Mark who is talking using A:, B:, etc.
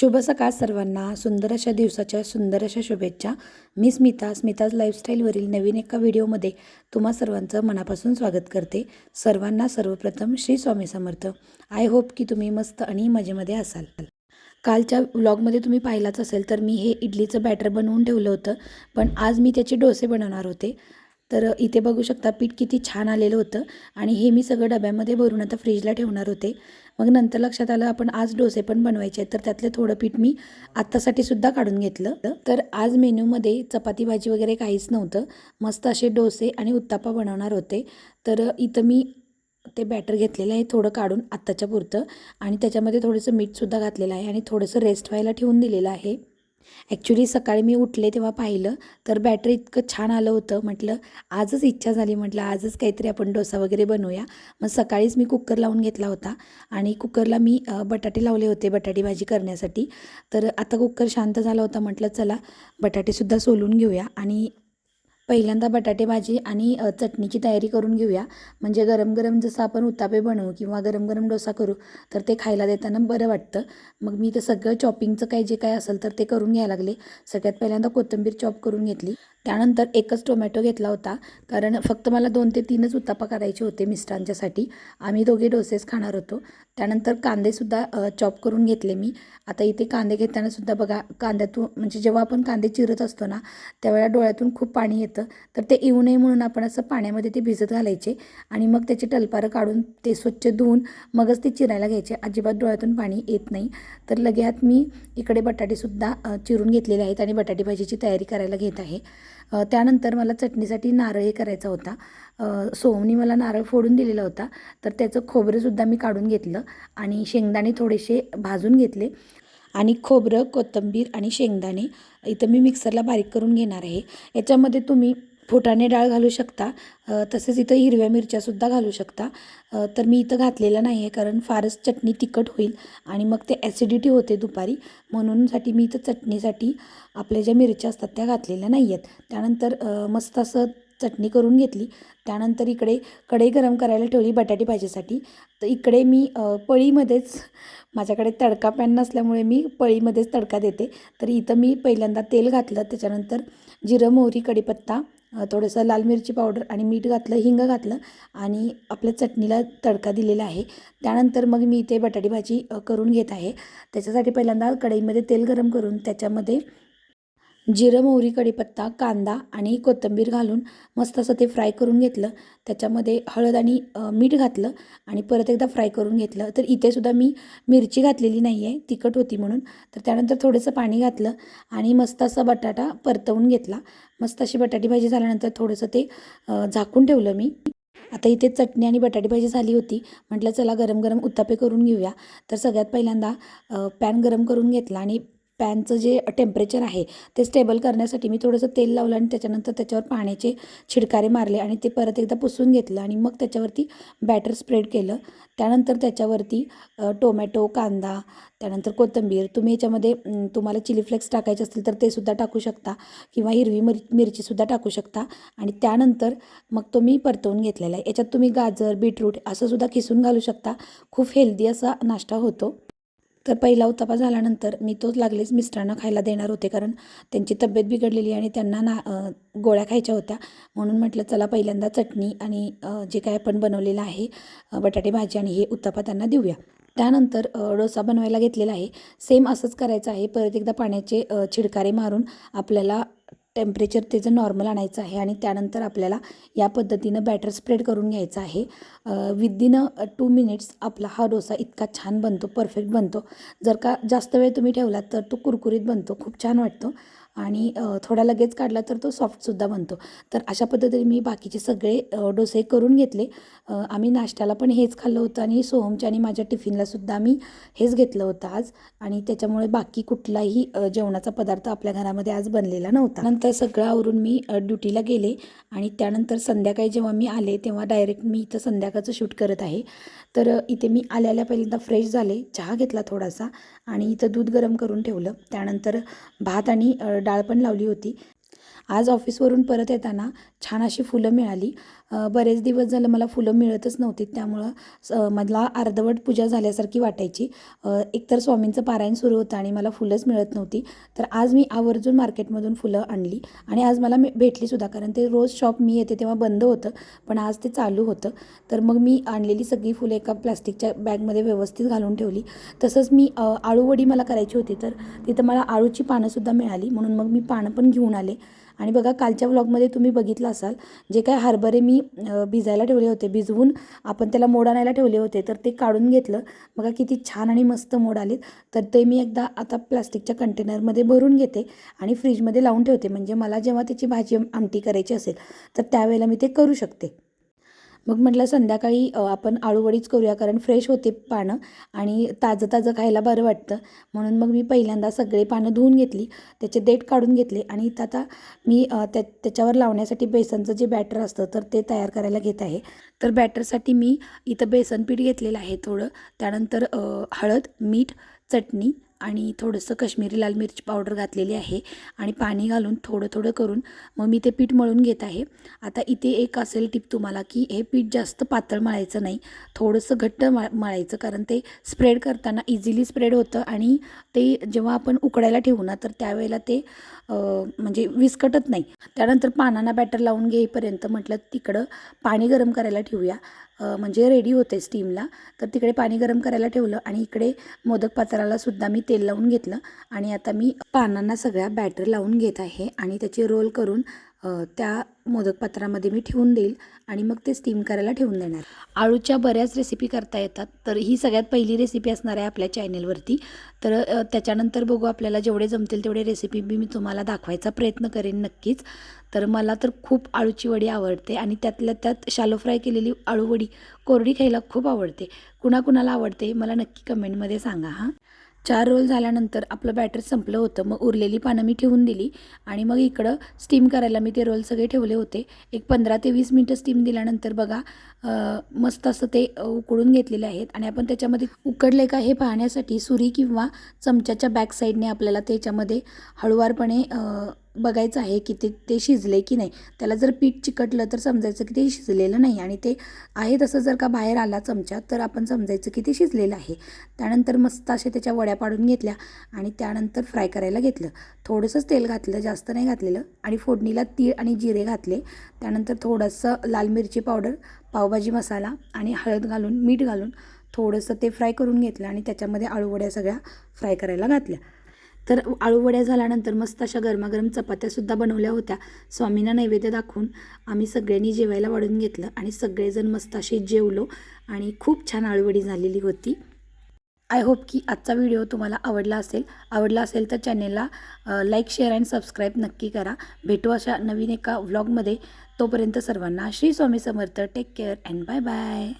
A: शुभ सकाळ सर्वांना. सुंदर अशा दिवसाच्या सुंदर अशा शुभेच्छा. मी स्मिता स्मिताज लाईफस्टाईलवरील नवीन एका व्हिडिओमध्ये तुम्हा सर्वांचं मनापासून स्वागत करते. सर्वांना सर्वप्रथम श्री स्वामी समर्थ. आय होप की तुम्ही मस्त आणि मजेमध्ये असाल. कालच्या व्लॉगमध्ये तुम्ही पाहिलाच असेल तर मी हे इडलीचं बॅटर बनवून ठेवलं होतं. पण आज मी त्याचे डोसे बनवणार होते. तर इथे बघू शकता पीठ किती छान आलेलं होतं. आणि हे मी सगळं डब्यामध्ये भरून आता फ्रीजला ठेवणार होते. मग नंतर लक्षात आलं आपण आज डोसे पण बनवायचे तर त्यातलं थोडं पीठ मी आत्तासाठी सुद्धा काढून घेतलं. तर आज मेन्यूमध्ये चपाती भाजी वगैरे काहीच नव्हतं. मस्त असे डोसे आणि उत्तापा बनवणार होते. तर इथं मी ते बॅटर घेतलेलं आहे थोडं काढून आत्ताच्या पुरतं. आणि त्याच्यामध्ये थोडंसं मीठसुद्धा घातलेलं आहे. आणि थोडंसं रेस्ट व्हायला ठेवून दिलेलं आहे. ॲक्च्युली सकाळी मी उठले तेव्हा पाहिलं तर बॅटर इतकं छान आलं होतं. म्हटलं आजच इच्छा झाली. म्हटलं आजच काहीतरी आपण डोसा वगैरे बनवूया. मग सकाळीच मी कुकर लावून घेतला होता. आणि कुकरला मी बटाटे लावले होते बटाटे भाजी करण्यासाठी. तर आता कुकर शांत झाला होता. म्हटलं चला बटाटेसुद्धा सोलून घेऊया. आणि पहिल्यांदा बटाटे भाजी आणि चटणीची तयारी करून घेऊया. म्हणजे गरम गरम जसं आपण उतापे बनवू किंवा गरम गरम डोसा करू तर ते खायला देताना बरं वाटतं. मग मी ते सगळं चॉपिंगचं काही जे काय असेल तर ते करून घ्यायला लागले. सगळ्यात पहिल्यांदा कोथिंबीर चॉप करून घेतली. त्यानंतर एकच टोमॅटो घेतला होता कारण फक्त मला दोन ते तीनच उत्तापा करायचे होते मिस्टरांच्यासाठी. आम्ही दोघे डोसेस खाणार होतो. त्यानंतर कांदेसुद्धा चॉप करून घेतले मी. आता इथे कांदे घेतानासुद्धा बघा कांद्यातून म्हणजे जेव्हा आपण कांदे चिरत असतो ना त्यावेळेला डोळ्यातून खूप पाणी येतं. तर ते येऊ नये म्हणून आपण असं पाण्यामध्ये ते भिजत घालायचे आणि मग त्याचे टलपारं काढून ते स्वच्छ धुवून मगच ते चिरायला घ्यायचे. अजिबात डोळ्यातून पाणी येत नाही. तर लगेच मी इकडे बटाटेसुद्धा चिरून घेतलेले आहेत आणि बटाटे भाजीची तयारी करायला घेत आहे. त्यानंतर मला चटणीसाठी नारळ हे करायचा होता. सोमनी मला नारळ फोडून दिलेला होता. तर त्याचं खोबरंसुद्धा मी काढून घेतलं आणि शेंगदाणे थोडेसे भाजून घेतले. आणि खोबरं कोथिंबीर आणि शेंगदाणे इथं मी मिक्सरला बारीक करून घेणार आहे. याच्यामध्ये तुम्ही फुटाने डाळ घालू शकता तसेच इथं हिरव्या मिरच्यासुद्धा घालू शकता. तर मी इथं घातलेलं नाही आहे कारण फारच चटणी तिखट होईल आणि मग ते ॲसिडिटी होते दुपारी. म्हणूनसाठी मी इथं चटणीसाठी आपल्या ज्या मिरच्या असतात त्या घातलेल्या नाही आहेत त्यानंतर मस्त असं चटणी करून घेतली. त्यानंतर इकडे कढई गरम करायला ठेवली बटाटे भाजीसाठी. तर इकडे मी पळीमध्येच माझ्याकडे तडका पॅन नसल्यामुळे मी पळीमध्येच तडका देते. तर इथं मी पहिल्यांदा तेल घातलं. त्याच्यानंतर जिरं मोहरी कढीपत्ता थोडंसं लाल मिरची पावडर आणि मीठ घातलं हिंग घातलं आणि आपल्या चटणीला तडका दिलेला आहे. त्यानंतर मग मी इथे बटाटी भाजी करून घेत आहे. त्याच्यासाठी पहिल्यांदा कढईमध्ये तेल गरम करून त्याच्यामध्ये जिरं मोहरी कढीपत्ता कांदा आणि कोथिंबीर घालून मस्त असं ते फ्राय करून घेतलं. त्याच्यामध्ये हळद आणि मीठ घातलं आणि परत एकदा फ्राय करून घेतलं. तर इथे सुद्धा मी मिरची घातलेली नाही आहे तिखट होती म्हणून. तर त्यानंतर थोडंसं पाणी घातलं आणि मस्त असा बटाटा परतवून घेतला. मस्त अशी बटाटी भाजी झाल्यानंतर थोडंसं ते झाकून ठेवलं मी. आता इथे चटणी आणि बटाटी भाजी झाली होती. म्हटलं चला गरम गरम उत्तापे करून घेऊया. तर सगळ्यात पहिल्यांदा पॅन गरम करून घेतला आणि पॅनचं जे टेम्परेचर आहे ते स्टेबल करण्यासाठी मी थोडंसं तेल लावलं आणि त्याच्यानंतर त्याच्यावर पाण्याचे छिडकारे मारले आणि ते परत एकदा पुसून घेतलं आणि मग त्याच्यावरती बॅटर स्प्रेड केलं. त्यानंतर त्याच्यावरती टोमॅटो कांदा त्यानंतर कोथिंबीर तुम्ही याच्यामध्ये तुम्हाला चिली फ्लेक्स टाकायचे असतील तर ते सुद्धा टाकू शकता किंवा हिरवी मिर मिरचीसुद्धा टाकू शकता. आणि त्यानंतर मग तो मी परतवून घेतलेला आहे. याच्यात तुम्ही गाजर बीटरूट असंसुद्धा खिसून घालू शकता. खूप हेल्दी असा नाश्ता होतो. तर पहिला उत्तापा झाल्यानंतर मी तोच लागलेच मिस्टरांना खायला देणार होते कारण त्यांची तब्येत बिघडलेली आणि त्यांना ना गोळ्या खायच्या होत्या. म्हणून म्हटलं चला पहिल्यांदा चटणी आणि जे काय आपण बनवलेलं आहे बटाटे भाजी आणि हे उत्तापा त्यांना देऊया. त्यानंतर डोसा बनवायला घेतलेला आहे. सेम असंच करायचं आहे. परत एकदा पाण्याचे छिडकारे मारून आपल्याला टेम्परेचर त्याचं नॉर्मल आणायचं आहे आणि त्यानंतर आपल्याला या पद्धतीनं बॅटर स्प्रेड करून घ्यायचं आहे. विदिन टू मिनिट्स आपला हा डोसा इतका छान बनतो परफेक्ट बनतो. जर का जास्त वेळ तुम्ही ठेवलात तर तो कुरकुरीत बनतो खूप छान वाटतो. आणि थोडा लगेच काढला तर तो सॉफ्टसुद्धा बनतो. तर अशा पद्धतीने मी बाकीचे सगळे डोसे करून घेतले. आम्ही नाश्त्याला पण हेच खाल्लं होतं आणि सोहमच्या आणि माझ्या टिफिनलासुद्धा आम्ही हेच घेतलं होतं आज. आणि त्याच्यामुळे बाकी कुठलाही जेवणाचा पदार्थ आपल्या घरामध्ये आज बनलेला नव्हता. नंतर सगळं आवरून मी ड्युटीला गेले. आणि त्यानंतर संध्याकाळी जेव्हा मी आले तेव्हा डायरेक्ट मी इथं संध्याकाळचं शूट करत आहे. तर इथे मी आल्या आल्या पहिल्यांदा फ्रेश झाले चहा घेतला थोडासा आणि इथं दूध गरम करून ठेवलं. त्यानंतर भात आणि डाळ पण लावली होती. आज ऑफिसवरून परत येताना छान अशी फुलं मिळाली. बरेच दिवस झालं मला फुलं मिळतच नव्हती त्यामुळं स मला अर्धवट पूजा झाल्यासारखी वाटायची. एकतर स्वामींचं पारायण सुरू होतं आणि मला फुलंच मिळत नव्हती तर आज मी आवर्जून मार्केटमधून फुलं आणली आणि आज मला मे- भेटलीसुद्धा कारण ते रोज शॉप मी येते तेव्हा बंद होतं पण आज ते चालू होतं. तर मग मी आणलेली सगळी फुलं एका प्लास्टिकच्या बॅगमध्ये व्यवस्थित घालून ठेवली. तसंच मी आळूवडी मला करायची होती तर तिथं मला आळूची पानंसुद्धा मिळाली म्हणून मग मी पानं पण घेऊन आले. आणि बघा कालच्या व्लॉगमध्ये तुम्ही बघितलं असाल जे काय हरभरे मी भिजायला ठेवले होते भिजवून आपण त्याला मोड आणायला ठेवले होते तर ते काढून घेतलं. बघा किती छान आणि मस्त मोड आलेत. तर ते मी एकदा आता प्लास्टिकच्या कंटेनरमध्ये भरून घेते आणि फ्रीजमध्ये लावून ठेवते. म्हणजे मला जेव्हा त्याची भाजी आमटी करायची असेल तर त्यावेळेला मी ते करू शकते. मग म्हटलं संध्याकाळी आपण आळूवडीच करूया कारण फ्रेश होते पानं आणि ताजं ताजं खायला बरं वाटतं. म्हणून मग मी पहिल्यांदा सगळे पानं धुवून घेतली त्याचे देठ काढून घेतले आणि इथं आता मी त्या त्याच्यावर लावण्यासाठी बेसनचं जे बॅटर असतं तर ते तयार करायला घेत आहे. तर बॅटरसाठी मी इथं बेसन पीठ घेतलेलं आहे थोडं. त्यानंतर हळद मीठ चटणी आणि थोडंसं कश्मीरी लाल मिरची पावडर घातलेली आहे आणि पाणी घालून थोडं थोडं करून मग मी ते पीठ मळून घेत आहे. आता इथे एक असेल टिप तुम्हाला की हे पीठ जास्त पातळ मळायचं नाही थोडंसं घट्ट मळ मळायचं कारण ते स्प्रेड करताना इझिली स्प्रेड होतं आणि ते जेव्हा आपण उकडायला ठेवू ना तर त्यावेळेला ते म्हणजे विस्कटत नाही. त्यानंतर पानांना बॅटर लावून घेईपर्यंत म्हटलं तिकडं पाणी गरम करायला ठेवूया. म्हणजे रेडी होते स्टीमला तर तिकडे पाणी गरम करायला ठेवलं आणि इकडे मोदक पात्रालासुद्धा मी तेल लावून घेतलं. आणि आता मी पानांना सगळ्या बॅटर लावून घेत आहे आणि त्याचे रोल करून त्या मोदक पात्रामध्ये मी ठेवून देईल आणि मग ते स्टीम करायला ठेवून देणार. आळूच्या बऱ्याच रेसिपी करता येतात तर ही सगळ्यात पहिली रेसिपी असणार आहे आपल्या चॅनेलवरती तर त्याच्यानंतर बघू आपल्याला जेवढे जमतील तेवढे रेसिपी बी मी तुम्हाला दाखवायचा प्रयत्न करेन नक्कीच. तर मला तर खूप आळूची वडी आवडते आणि त्यातल्या त्यात शालो फ्राय केलेली आळू वडी कोरडी खायला खूप आवडते. कुणाकुणाला आवडते मला नक्की कमेंटमध्ये सांगा हां. चार रोल झाल्यानंतर आपलं बॅटर संपलं होतं. मग उरलेली पानं मी ठेवून दिली आणि मग इकडं स्टीम करायला मी ते रोल सगळे ठेवले होते. एक पंधरा ते वीस मिनटं स्टीम दिल्यानंतर बघा मस्त असं ते उकडून घेतलेले आहेत आणि आपण त्याच्यामध्ये उकडले का हे पाहण्यासाठी सुरी किंवा चमच्याच्या बॅक साईडने आपल्याला त्याच्यामध्ये हळुवारपणे बघायचं आहे की ते ते शिजले की नाही. त्याला जर पीठ चिकटलं तर समजायचं की ते शिजलेलं नाही आणि ते आहे तसं जर का बाहेर आला चमचा तर आपण समजायचं की ते शिजलेलं आहे. त्यानंतर मस्त असे त्याच्या वड्या पाडून घेतल्या आणि त्यानंतर फ्राय करायला घेतलं. थोडंसंच तेल घातलं जास्त नाही घातलेलं आणि फोडणीला तीळ आणि जिरे घातले. त्यानंतर थोडंसं लाल मिरची पावडर पावभाजी मसाला आणि हळद घालून मीठ घालून थोडंसं ते फ्राय करून घेतलं आणि त्याच्यामध्ये आळूवड्या सगळ्या फ्राय करायला घातल्या. तर आळूवड्या झाल्यानंतर मस्त अशा गरमागरम चपात्यासुद्धा बनवल्या होत्या. स्वामींना नैवेद्य दाखवून आम्ही सगळ्यांनी जेवायला वाढून घेतलं आणि सगळेजण मस्त असे जेवलो आणि खूप छान आळूवडी झालेली होती. आय होप की आजचा व्हिडिओ तुम्हाला आवडला असेल. आवडला असेल तर चॅनेलला लाईक शेअर अँड सबस्क्राईब नक्की करा. भेटू अशा नवीन एका व्लॉगमध्ये तोपर्यंत सर्वांना Shri Swami Samarth. Take care and bye bye